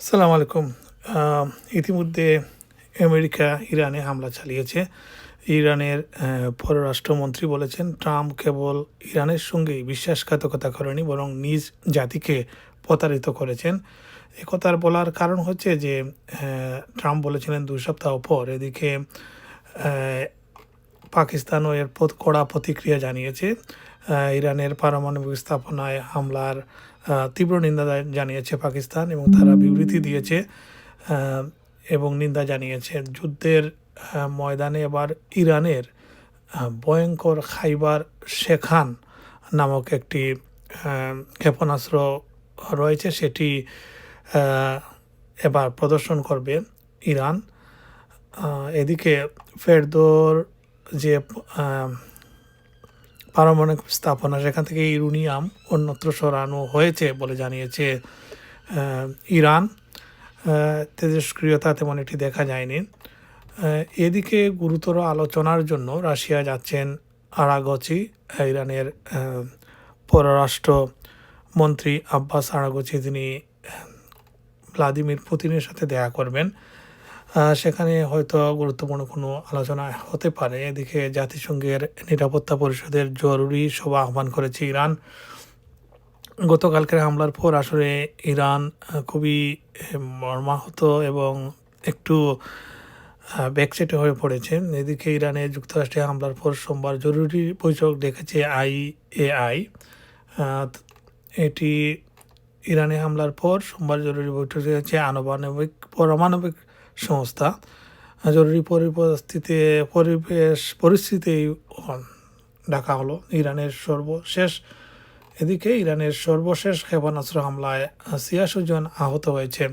আসসালামু আলাইকুম। ইতিমধ্যে আমেরিকা ইরানে হামলা চালিয়েছে। ইরানের পররাষ্ট্রমন্ত্রী বলেছেন, ট্রাম্প কেবল ইরানের সঙ্গেই বিশ্বাসঘাতকতা করেনি, বরং নিজ জাতিকে প্রতারিত করেছেন। একথার বলার কারণ হচ্ছে যে ট্রাম্প বলেছিলেন দুই সপ্তাহ পর এদিকে পাকিস্তানও এর কড়া প্রতিক্রিয়া জানিয়েছে। ইরানের পারমাণবিক স্থাপনায় হামলার তীব্র নিন্দা জানিয়েছে পাকিস্তান এবং তারা বিবৃতি দিয়েছে এবং নিন্দা জানিয়েছে। যুদ্ধের ময়দানে এবার ইরানের ভয়ঙ্কর খাইবার শেখান নামক একটি ক্ষেপণাস্ত্র রয়েছে, সেটি এবার প্রদর্শন করবে ইরান। এদিকে ফেরদোর যে পারমাণবিক স্থাপনা সেখান থেকে ইউরেনিয়াম অন্যত্র সরানো হয়েছে বলে জানিয়েছে ইরান। তেজস্ক্রিয়তা তেমন একটি দেখা যায়নি। এদিকে গুরুতর আলোচনার জন্য রাশিয়া যাচ্ছেন আরাগচি ইরানের পররাষ্ট্র মন্ত্রী আব্বাস আরাগচি তিনি ভ্লাদিমির পুতিনের সাথে দেখা করবেন। সেখানে হয়তো গুরুত্বপূর্ণ কোনো আলোচনা হতে পারে। এদিকে জাতিসংঘের নিরাপত্তা পরিষদের জরুরি সভা আহ্বান করেছে ইরান। গতকালকের হামলার পর আসলে ইরান খুবই মর্মাহত এবং একটু ব্যাকসেটে হয়ে পড়েছে। এদিকে ইরানে যুক্তরাষ্ট্রে হামলার পর সোমবার জরুরি বৈঠক ডেকেছে আইএআই এটি ইরানে হামলার পর সোমবার জরুরি বৈঠক ডেকেছে আণবাণবিক পারমাণবিক সংস্থা, জরুরি পরিস্থিতি, পরিবেশ, পরিস্থিতি ডাকা হলো ইরানের সর্বশেষ। এদিকে ইরানের সর্বশেষ ক্ষেপণাস্ত্র হামলায় ছিয়াশি জন আহত হয়েছে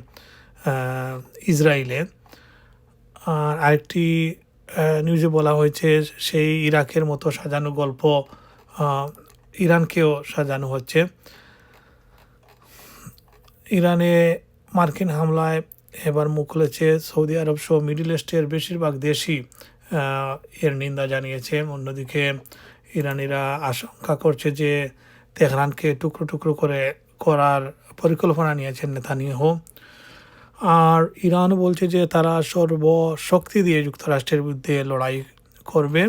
ইসরায়েলে। আর আরেকটি নিউজে বলা হয়েছে সেই ইরাকের মতো সাজানো গল্প ইরানকেও সাজানো হচ্ছে। ইরানে মার্কিন হামলায় এবার মুখ খুলেছে সৌদি আরব সহ মিডিল ইস্টের বেশিরভাগ দেশই এর নিন্দা জানিয়েছে। অন্যদিকে ইরানিরা আশঙ্কা করছে যে তেহরানকে টুকরো টুকরো করে করার পরিকল্পনা নিয়েছেন নেতানিয়াহু। আর ইরান বলছে যে তারা সর্বশক্তি দিয়ে যুক্তরাষ্ট্রের বিরুদ্ধে লড়াই করবে।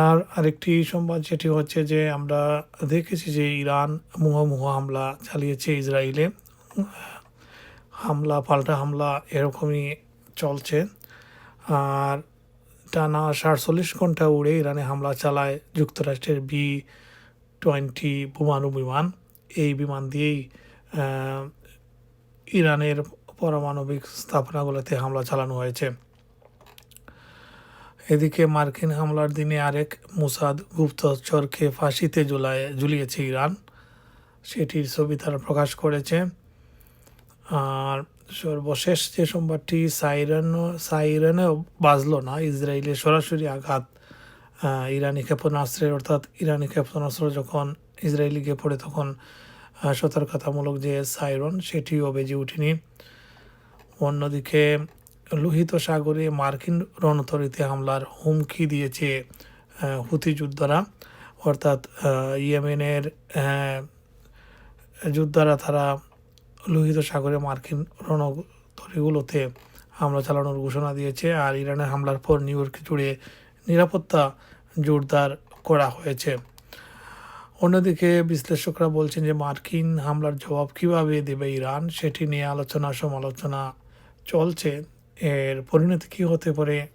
আর আরেকটি সংবাদ যেটি হচ্ছে যে আমরা দেখেছি যে ইরান মুহোমুহ হামলা চালিয়েছে ইসরায়েলে। হামলা, পাল্টা হামলা এরকমই চলছে। আর টানা সাতচল্লিশ ঘণ্টা উড়ে ইরানে হামলা চালায় যুক্তরাষ্ট্রের বি টোয়েন্টি বোমাণু বিমান। এই বিমান দিয়েই ইরানের পারমাণবিক স্থাপনাগুলোতে হামলা চালানো হয়েছে। এদিকে মার্কিন হামলার দিনে আরেক মুসাদ গুপ্তচরকে ফাঁসিতে ঝুলায়, ঝুলিয়েছে ইরান। সেটির ছবি তারা প্রকাশ করেছে। আর সর্বশেষ যে সোমবারটি সাইরান, সাইরানেও বাজলো না। ইসরায়েলের সরাসরি আঘাত ইরানি ক্ষেপণাস্ত্রের, অর্থাৎ ইরানি ক্ষেপণাস্ত্র যখন ইসরায়েলি গিয়ে পড়ে তখন সতর্কতামূলক যে সাইরন, সেটিও বেজে ওঠেনি। অন্যদিকে লোহিত সাগরে মার্কিন রণতরিতে হামলার হুমকি দিয়েছে হুতি যোদ্ধারা। অর্থাৎ ইয়েমেনের যোদ্ধারা তারা লোহিত সাগরে মার্কিন রণতরিগুলোতে হামলা চালানোর ঘোষণা দিয়েছে আর ইরানের হামলার পর নিউ ইয়র্ক জুড়ে নিরাপত্তা জোরদার করা হয়েছে। অন্যদিকে বিশ্লেষকরা বলছেন যে মার্কিন হামলার জবাব কীভাবে দেবে ইরান সেটি নিয়ে আলোচনা সমালোচনা চলছে। এর পরিণতি কী হতে পারে